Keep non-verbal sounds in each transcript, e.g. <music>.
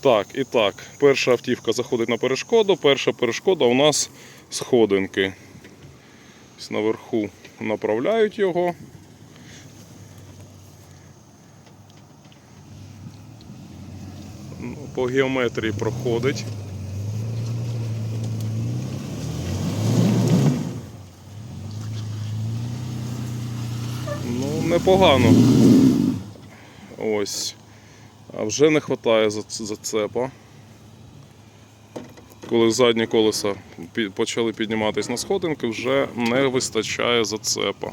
Так, і так. Перша автівка заходить на перешкоду. Перша перешкода у нас сходинки. Ось Наверху направляють його. Ну, По геометрії проходить. Ну, непогано. Ось. А вже не вистачає зацепа. Коли задні колеса почали підніматися на сходинки, вже не вистачає зацепа.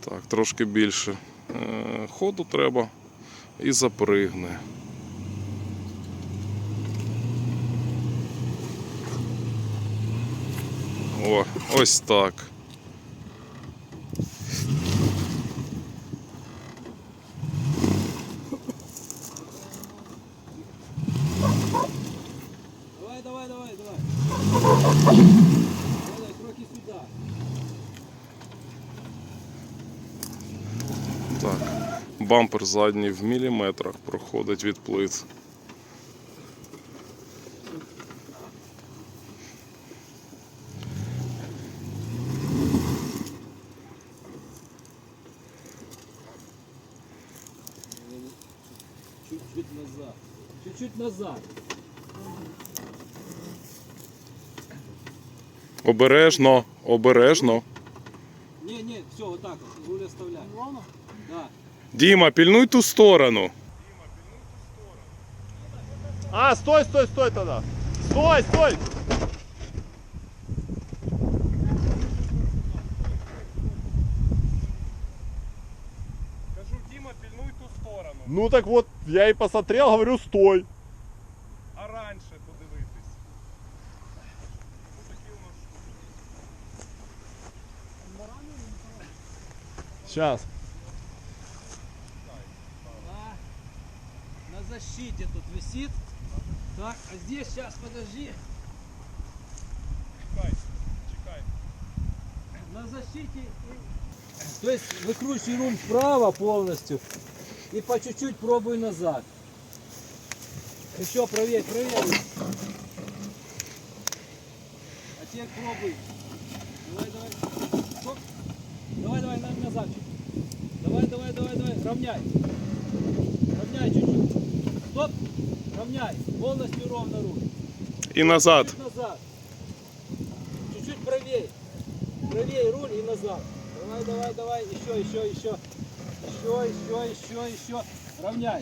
Так, трошки більше е, ходу треба і запригне. О, ось так. Давай, давай, давай, давай. Давай, кроки сюда. Так. Бампер задній в міліметрах проходить від плит. Чуть-чуть назад. Чуть-чуть назад. Обережно, обережно. Діма, пільнуй ту сторону. А, стой, стой, стой тогда. Стой, стой. Кажу, Діма, пільнуй ту сторону. Ну так вот, я и посмотрел, говорю, стой. А раніше подивитись. Сейчас. На защите тут висит. Так, а здесь сейчас подожди. Чекай, чекай. На защите. То есть выкручивай руль вправо полностью и по чуть-чуть пробуй назад. Еще проверь, проверь. А теперь пробуй. Давай, давай. Стоп. Давай, давай, на- назад. Давай, давай, давай, давай. Равняй. Равняй чуть-чуть. Стоп. Равняй. Полностью ровно руль. І назад. Чуть назад. Чуть-чуть правее. Правее руль и назад. Давай, давай, давай. Еще, еще, еще. Еще, еще, еще, еще. Равняй.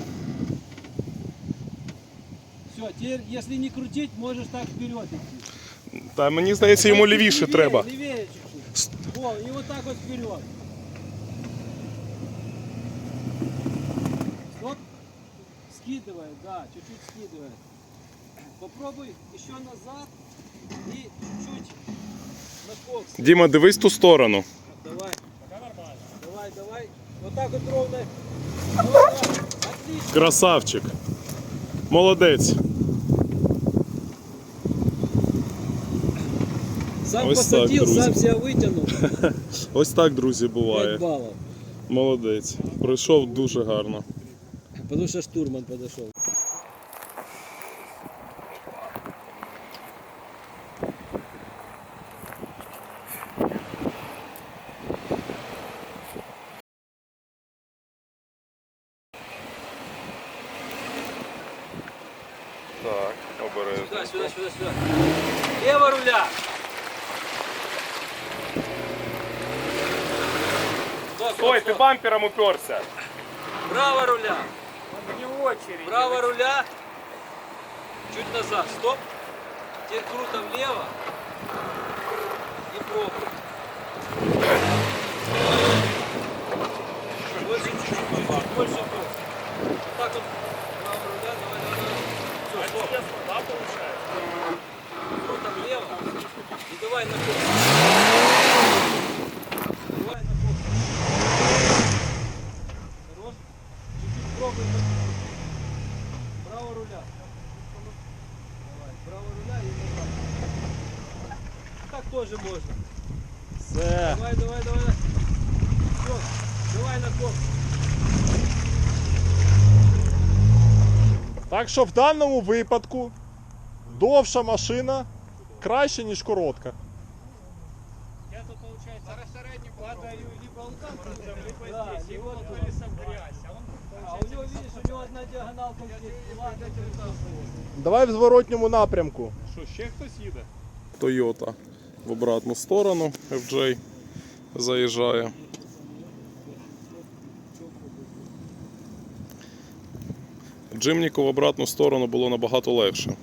Все, теперь, если не крутить, можешь так вперед идти. Та мені здається, йому лівіше Левее, треба. Левее чуть-чуть. Во, и вот так вот вперед. Скидывай, да, чуть-чуть скидывай. Попробуй еще назад и чуть-чуть на кокс. Діма, дивись ту сторону. Давай. Давай, давай. Вот так вот ровно. Вот так. Отлично. Красавчик. Молодець. Сам Ось так, посадил, друзі. сам себя вытянул. <laughs> Ось так, друзі, 5 буває. баллов. Молодець. Пройшов дуже гарно. Потому что штурман подошел. Так, обережно. Сюда, сюда, сюда, сюда. Лево руля. Стой, стоп. бампером уперся. Право руля. Право руля. Чуть назад. Стоп. Теперь круто влево. теж можна. Все. Давай, давай, давай. Все, давай на коп. Так что в данном випадку довша машина краще, ніж коротка. Я тут, виходить, зараз середню падаю либо он либо да, здесь. И вот колесом грязь. А, он, а у него, видишь, у него одна диагоналка здесь. Ладно, Давай в зворотнему напрямку. Що, ще хтось їде? Тойота. В обратну сторону FJ заїжджає. Джимніку в обратну сторону було набагато легше.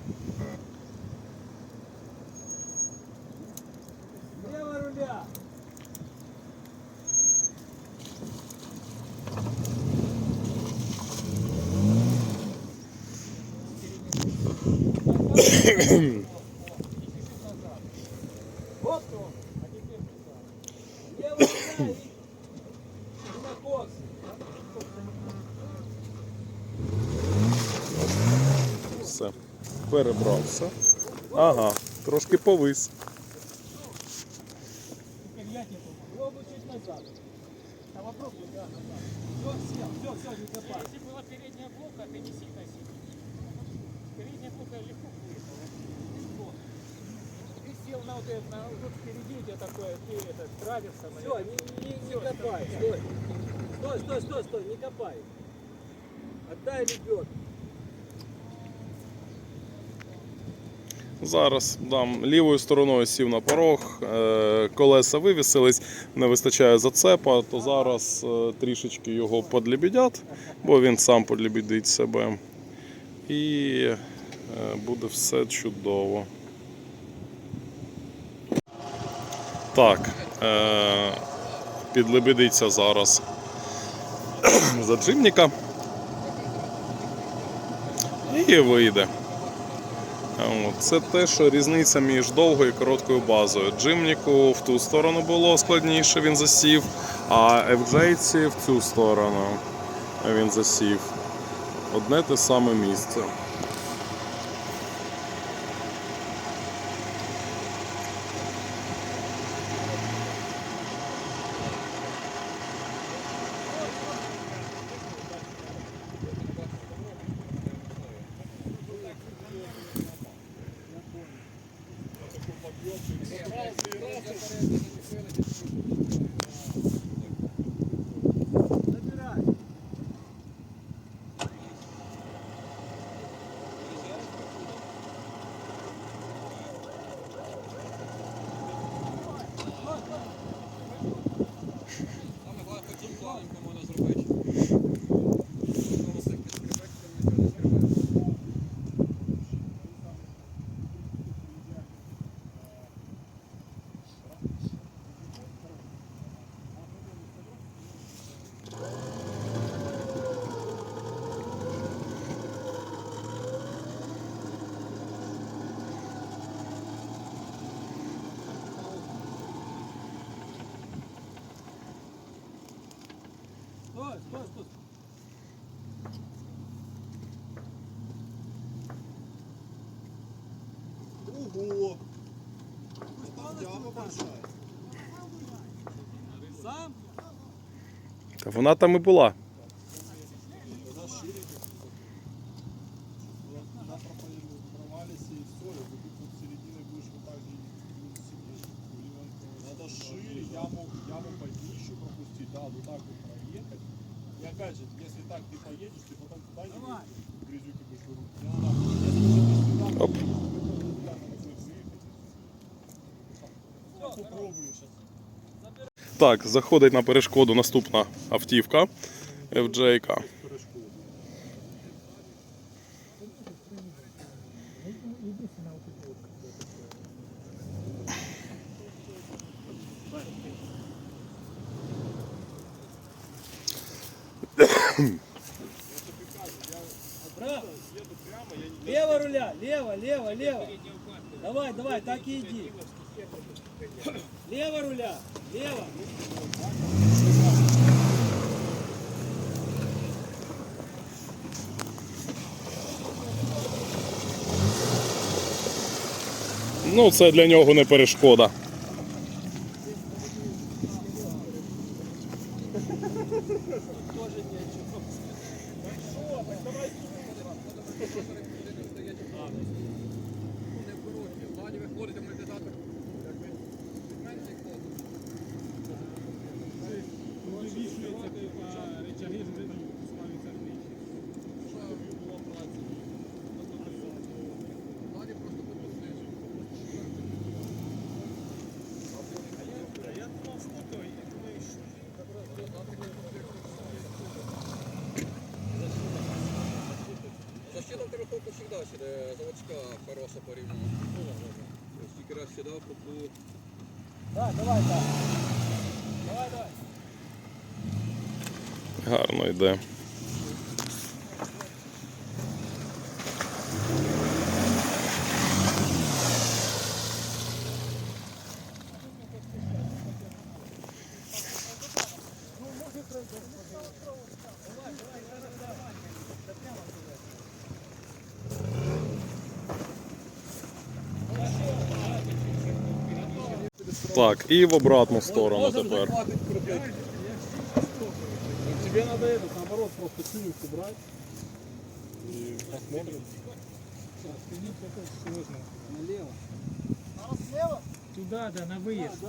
Копай. Если была передняя блока, ты не сильно сидишь. Передняя блока легко будет. Ты сел на вот это, на, вот впереди у тебя такое, ты это, траверса. Все, не, не, не копай, стой. Стой, стой, стой, стой, не копай. Отдай лебед. Зараз дам лівою стороною сів на порог, е, колеса вивісились, не вистачає зацепа, то зараз е, трішечки його подлібідять, бо він сам подлібідить себе. І е, буде все чудово. Так, підлебедиться зараз <clears throat> заджимника. І вийде. Це те, що різниця між довгою і короткою базою. Джимніку в ту сторону було складніше, він засів, а FJ в цю сторону він засів. Одне те саме місце. Вона там і була. опять же, если так ты поедешь, ты потом туда не грязюки будешь вырубать. Оп. Так, заходить на перешкоду наступна автівка FJ. Лево руля, лево, лево, лево. Давай, давай, так и иди. Лево руля, лево. Ну, це для нього не перешкода. Гарно йде. Так, і в обратну сторону тепер. Тебе надо этот, наоборот, просто тюнинг убрать. И посмотрим. Налево. Туда, да, на выезд.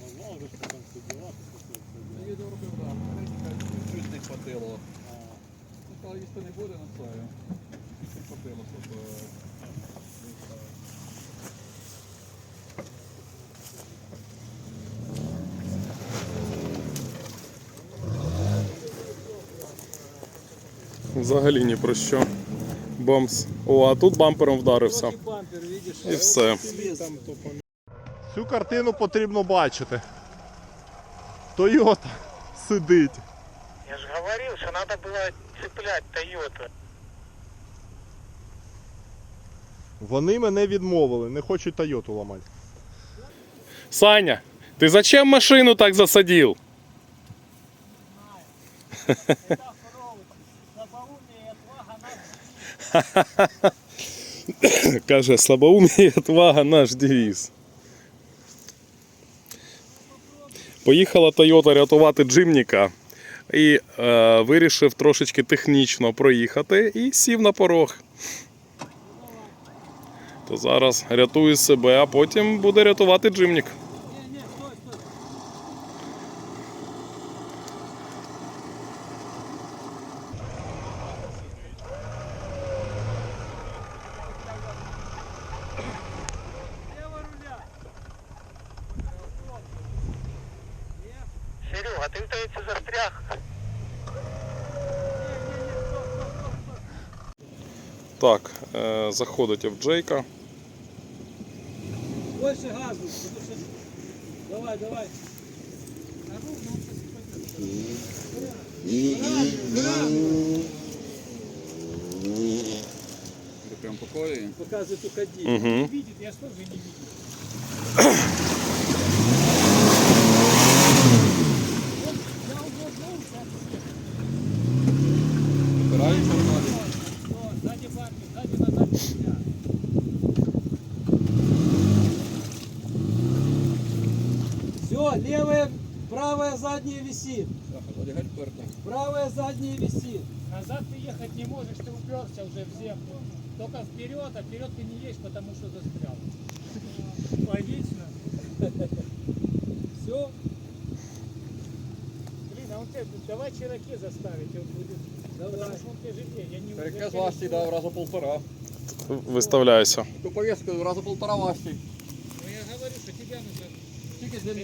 Назвал же, что там все дела. дела. Їду робив, так. Чуть не хватило. Ну, коли їсти не буде, на це. Хватило, щоб... Взагалі ні про що. Бомс. О, а тут бампером вдарився. І все. Цю картину потрібно бачити. Тойота сидить. Я же говорил, что надо было цеплять Тойоту. Вони мене відмовили, не хочуть Тойоту ламати. Саня, ты зачем машину так засадил? <laughs> Каже, слабоумие і отвага наш девіз. Поїхала Тойота рятувати Джимніка і е, вирішив трошечки технічно проїхати і сів на порог. То зараз рятує себе, а потім буде рятувати Джимнік. Заходить в Джейка. Больше газу, потому что... Давай, давай. Ти прям по колії. Показывает уходи. Угу. Видит, я что же не видел. Уперся уже в землю. Только вперед, а вперед ты не едешь, потому что застрял. <laughs> Логично. Все. Блин, а он тебе, давай Чироке заставить, он будет. Давай. Потому что он тяжелее. Я не Переказ я важчий, да, в раза полтора. Виставляйся. Ту повістку в раза полтора важчий. Ну я говорю, что тебя нужно. Тільки з ним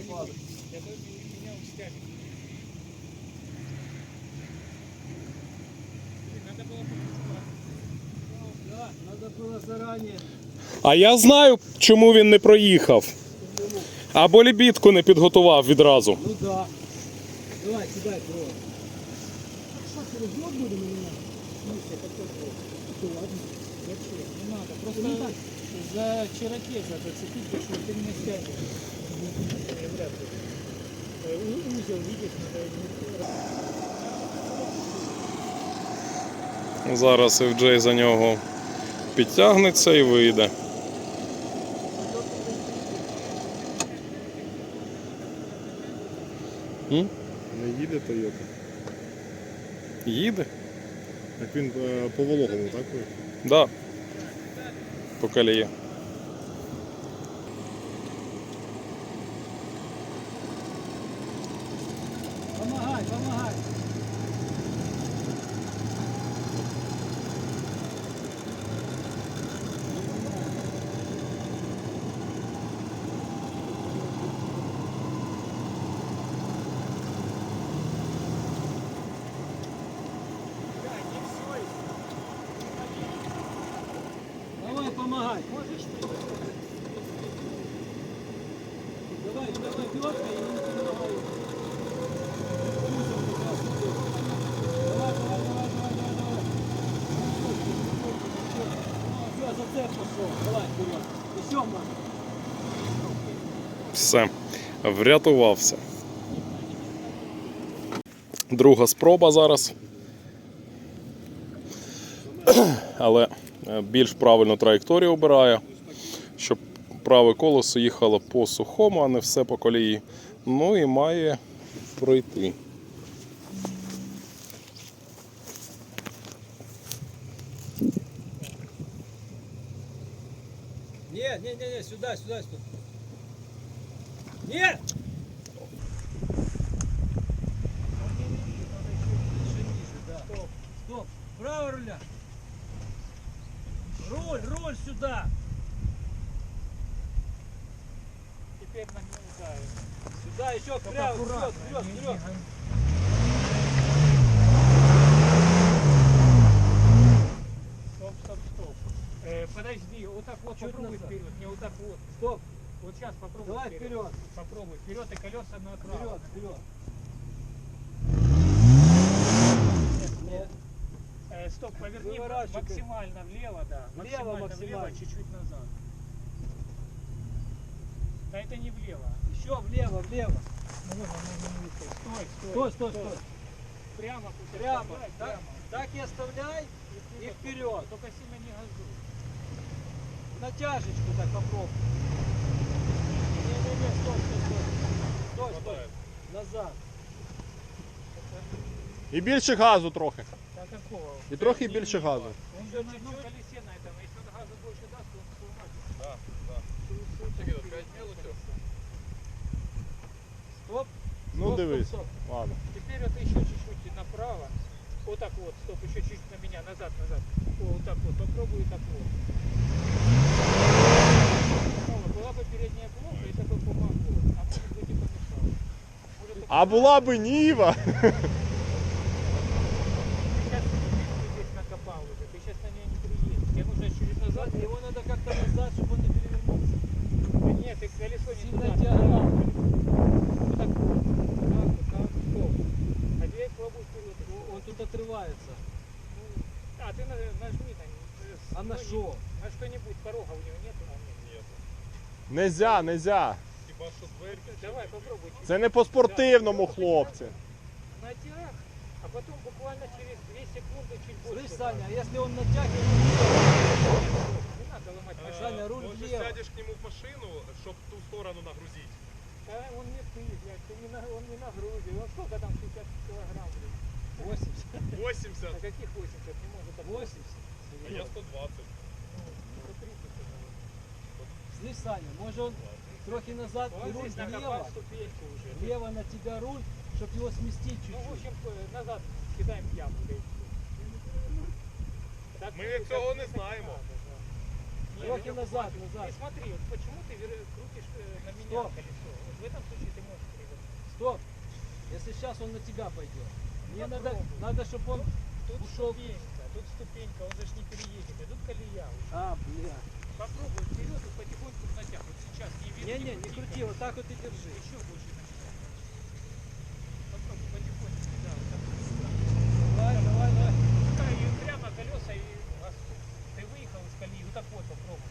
А я знаю, чому він не проїхав. Або лібідку не підготував відразу. Ну да. Давай, кидай, бро. Что, через год будем или нет? Ну, все, какой год? Ну, ладно. Вообще, не надо. Просто Ну, так. за чирокеза зацепить, потому что ты меня стянешь. Э, Вряд ли. Э, у- Узел, видишь, надо не- Зараз FJ за нього підтягнеться і вийде. М? Не їде Тойота. Їде? Так він е, по вологому, так? ви? Да. По колії. Помагай, помагай. Давай, помогай. Давай, давай, Петр, и не помогай. Давай, давай, давай, давай, давай, давай. Все, зацеп пошел. Давай, вперед. Еще можно. Все. Врятувався. Друга спроба зараз. <clears throat> Але е, більш правильну траєкторію обирає, щоб праве колесо їхало по сухому, а не все по колії. Ну і має пройти. Нет, нет, нет, сюда, сюда, сюда. Нет! Стоп, стоп, право руля. Руль, руль сюда. Теперь нагнетаю. Сюда, еще вправо, вперед, вперед, вперед. Стоп, стоп, стоп. Э, подожди, вот так вот Чуть попробуй назад. вперед, не вот так вот. Стоп, Вот сейчас попробуй давай вперед, Попробуй вперед и колеса направо. вперед, вперед. Нет, Э, стоп, поверни Выворачивай. максимально влево, да. Влево Максимально влево, чуть-чуть назад. Да это не влево. еще влево, влево. Можно, можно не видно. Стой, стой. Стой, стой, стой. Прямо Прямо, оставляй, так, прямо. так и оставляй и Только- вперед. Только сильно не газуй. Натяжечку так попробуй. Не-не-не, стой, стой, стой. Стой, стой. Назад. І більше газу трохи. Какого? І трохи більше газу. Он же на одном колесе на этом, если он газа больше даст, то он сломается. Да, да. Стоп. Ну стоп, дивись. Стоп. Ладно. Теперь вот еще чуть-чуть и направо. Вот так вот, стоп, еще чуть-чуть на меня, назад, назад. Вот так вот, попробуй так вот. Нужно чуть назад. Назад, его надо как-то назад, чтобы он не перевернулся. Да нет, ты колесо не Сильно туда. диагональ. Вот так вот. Так, вот, так, стоп. А теперь пробуй вперед. Он тут отрывается. А, ты на- нажми. А что? На что-нибудь порога у него нет? А, нет. Нельзя, нельзя. Це не по спортивному, хлопці. Натяг, а потом буквально через 2 секунды чуть больше. Слышь, Саня, а если он натягивает, Не надо ломать Е, машину. Саня, руль Може влево. сядеш к нему в машину, щоб ту сторону нагрузити. Да, он не ты, блядь, ты не на, он не нагрузил. Он сколько там 60 килограмм, блядь? 80. 80, На каких 80? Не может так 80. а я 120. Ну, 130 это. Слышь, Саня, может он трохи назад и руль влево, влево на тебя руль, чтобы его сместить Ну, в чуть-чуть. общем, э, назад кидаем в яму. Так, Ми ну, цього не знаємо. надо, да. Не, Трохи ну, назад, назад. И смотри, вот почему ты вер- крутишь э, на меня Стоп. колесо? Вот в этом случае ты можешь перевернуть. Стоп. Если сейчас он на тебя пойдет. Мне Ну, надо, попробуй. надо, чтобы он Тут ушел. ступенька, тут ступенька, он же ж не переедет, тут колея уже. А, бля. Попробуй вперед и потихоньку натяг. Вот сейчас не видно. Не-не, не крути, вот так вот и держи. Еще больше. Попробуй потихоньку, да, вот так. Давай, давай, давай. Пускай и прямо колеса и. Ты выехал из колеи, вот так вот попробуй.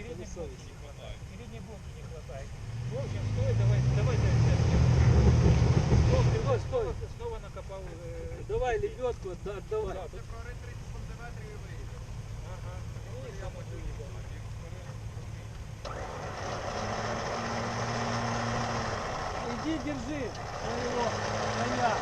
Блоки еще не хватает. Передней блоки не хватает. В общем, стой, давай, давай, давай, давай. Стоп, стой, стой. Снова, накопал. Давай лебедку, да, давай. Да, держи своего коня.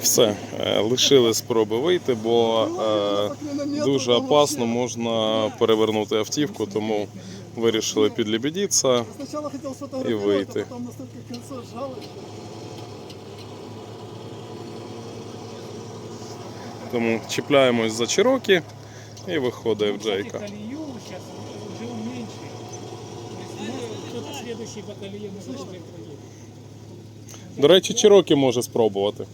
Все, е, лишили спроби вийти, бо е, дуже опасно можна перевернути автівку, тому вирішили підлебідітися. Сначала хотел И а потом настолько кольцо. Тому чіпляємось за Чирокі і виходить в Джейка. Колею сейчас уже уменьшили. То есть, ну, колее может уже проедет. До речі, Чирокі може спробувати.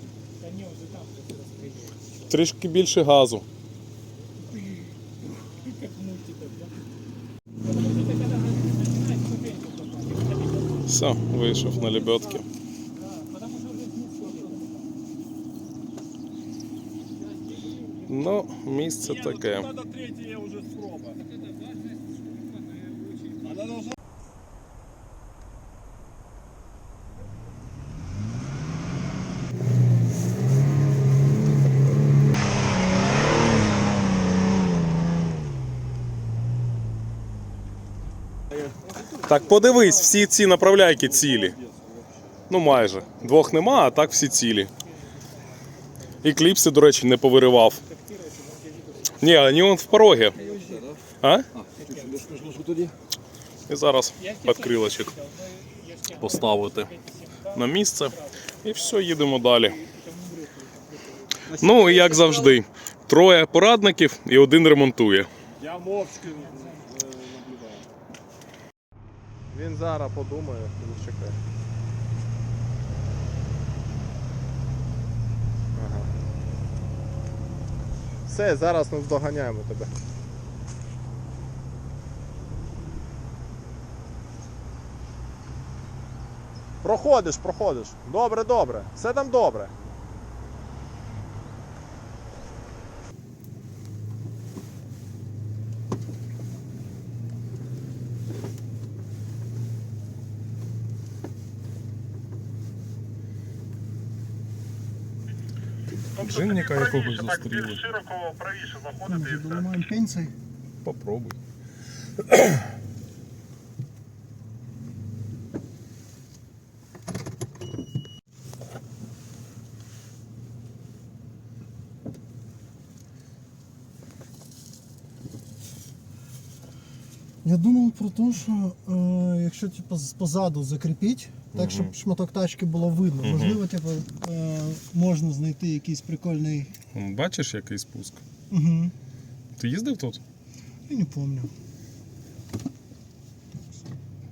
Да не, уже там кто-то. Трішки більше газу. Начинаешь ступеньку попадать, Все, вийшов на лебедки. да, потому что уже. Ну, місце таке. Надо третье уже спроба. Так подивись, всі ці направляйки цілі. Ну майже. Двох нема, а так всі цілі. І кліпси, до речі, не повиривав. Ні, вони он в порогі. А? І зараз під крилочок поставити на місце. І все, їдемо далі. Ну і як завжди, троє порадників і один ремонтує. Я мовчки. Він зараз подумає, зачекай. Ага. Все, зараз ми здоганяємо тебе. Проходиш, проходиш. Добре, добре. Все там добре. Джинніка якогось зустріли. Широко правіше заходити і все. Пенсії. Попробуй. Я думав про те, що е, якщо типу, позаду закріпіть, так щоб шматок тачки було видно. Можливо, типу, е, можна знайти якийсь прикольний. Бачиш, який спуск? Угу. Ти їздив тут? Я не пам'ятаю.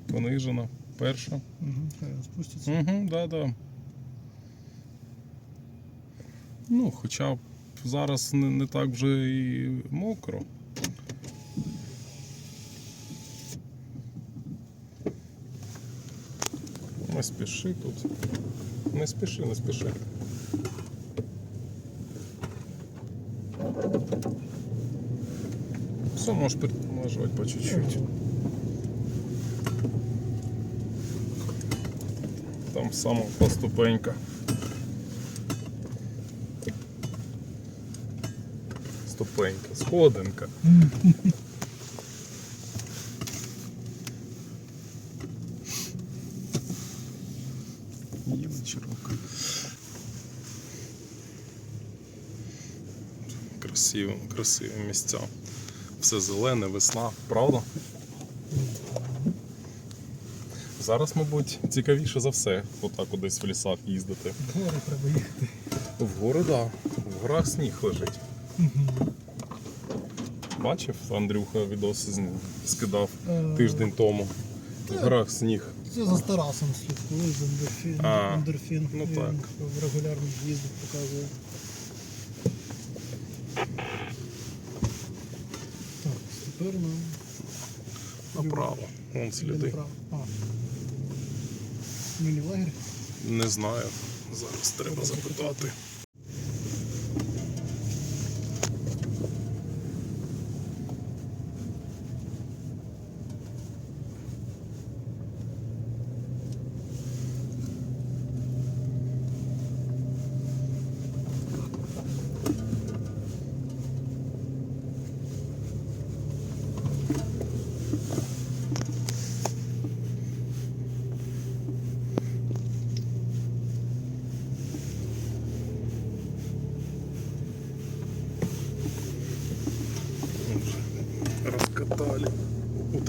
Понижена. Перша. Угу. Хай спуститься. Угу, да, да. Ну, хоча б зараз не, не так вже і мокро. Не спіши тут. Не спіши, не спіши. Все, можеш перетормажувати по чуть-чуть. Там сама поступенька. Ступенька, сходинка. <laughs> Красиві, красиві місця. Все зелене, весна, правда? Зараз, мабуть, цікавіше за все, отак от десь в лісах їздити. В Гори треба їхати. В гори, так. В горах сніг лежить. Бачив, Андрюха відоси з- скидав Е, тиждень тому. В горах сніг. Це за Тарасом слідкую, з ендорфін. Ендорфін. ну Він так. в регулярних їздах показує. Тепер Направо. Вон сліди. Мені. Міні-лагерь. Не знаю. Зараз треба запитати.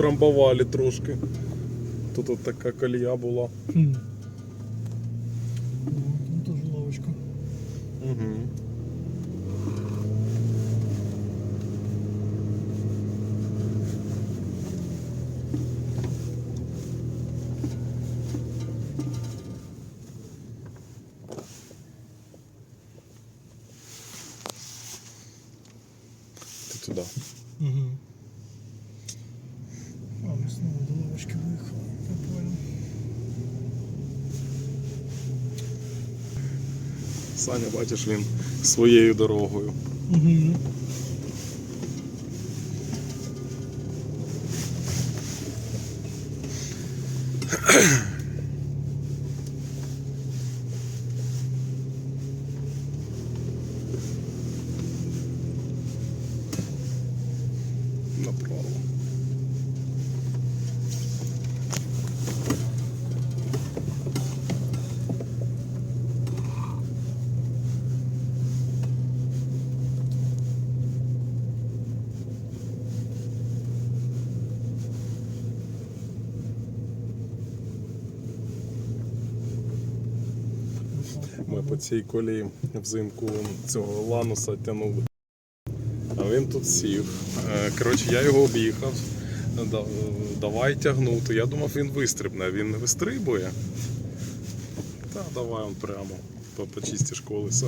Утрамбували трошки. Тут от така колія була. Хм. Ну, Там тоже лавочка. Угу. Ти туди. Угу. А, мы снова до лавочки выехали. Я понял. Саня, бачиш, він своєю дорогою. Угу. Направо. Ми по цій колії взимку цього лануса тягнули. А він тут сів. Е, Коротше, я його об'їхав. Давай тягнути. Я думав, він вистрибне, він не вистрибує. Та давай он прямо. по- Почистиш колеса.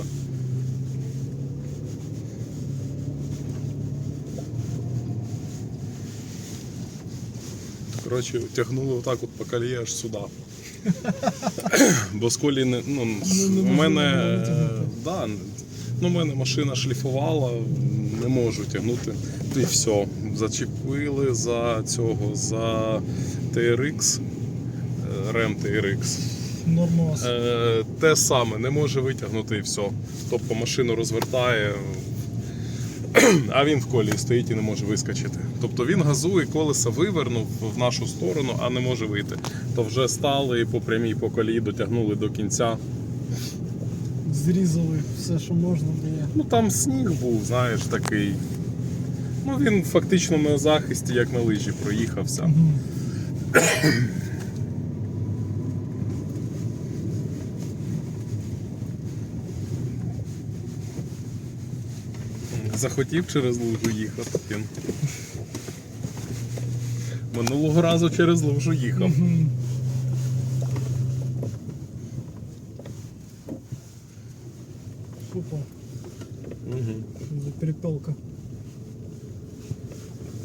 Коротше, тягнули отак от по колії аж сюди. <coughs> Бо з колії не. Ну, у мене. е, Да, ну, у мене машина шліфувала, не можу тягнути. І все. Зачепили за цього, за TRX, Ram TRX. Нормас. Е, те саме, не може витягнути і все. Тобто машину розвертає, а він в колії стоїть і не може вискочити. Тобто він газує, колеса вивернув в нашу сторону, а не може вийти. То вже стали по прямій по колії дотягнули до кінця. Зрізали все, що можна було. Ну там сніг був, знаєш, такий. Ну він фактично на захисті, як на лижі, проїхався. Угу. Захотів через лужу їхати. Минулого разу через лужу їхав. Опа, Угу. перепелка.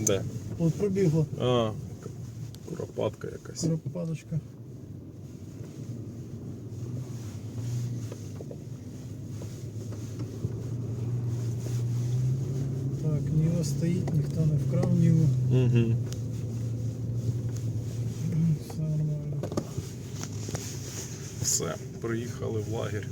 Де? От пробігла А, куропатка якась. куропаточка. Так, стоїть, ніхто не вкрав Ніву. Угу. Все нормально. Все, приїхали в лагерь.